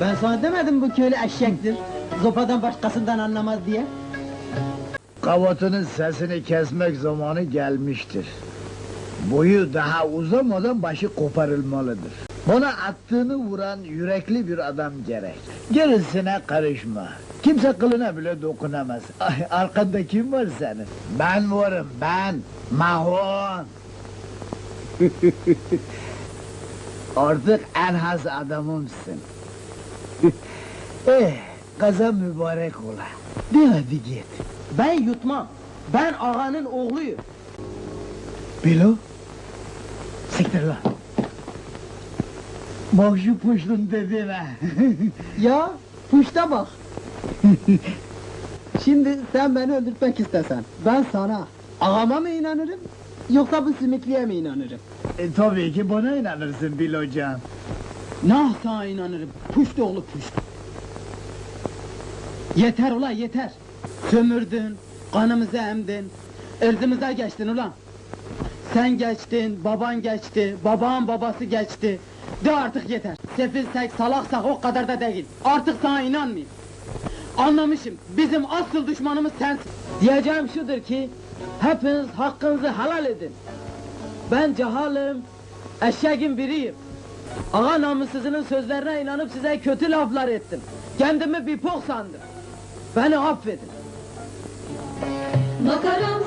Ben sana demedim bu köylü eşektir. Zopadan başkasından anlamaz diye. Kavatının sesini kesmek zamanı gelmiştir. Boyu daha uzamadan başı koparılmalıdır. Bana attığını vuran yürekli bir adam gerek. Gerisine karışma. Kimse kılına bile dokunamaz. Ay, arkanda kim var senin? Ben varım, ben. Mahon. Artık en haz adamımsın. eh, kazan mübarek ola. De hadi git. Ben yutmam. Ben ağanın oğluyum. Bilo? Siktir lan. Bak şu puştun dediğine. Ya puşta bak. Şimdi sen beni öldürtmek istesen, ben sana ağama mı inanırım, yoksa bu simitliye mi inanırım? e, tabii ki bana inanırsın Bilocan. Nah sana inanırım, puşt oğlu puşt. Yeter ulan yeter. Sömürdün, kanımızı emdin, ırzımıza geçtin ulan. Sen geçtin, baban geçti, babanın babası geçti. De artık yeter. Sefilsek, salaksak o kadar da değil. Artık sana inanmayayım. Anlamışım, bizim asıl düşmanımız sensin. Diyeceğim şudur ki, hepiniz hakkınızı helal edin. Ben cehalim, eşeğin biriyim. Ağa namussuzunun sözlerine inanıp size kötü laflar ettim. Kendimi bir pok sandım. Beni affedin. Makaram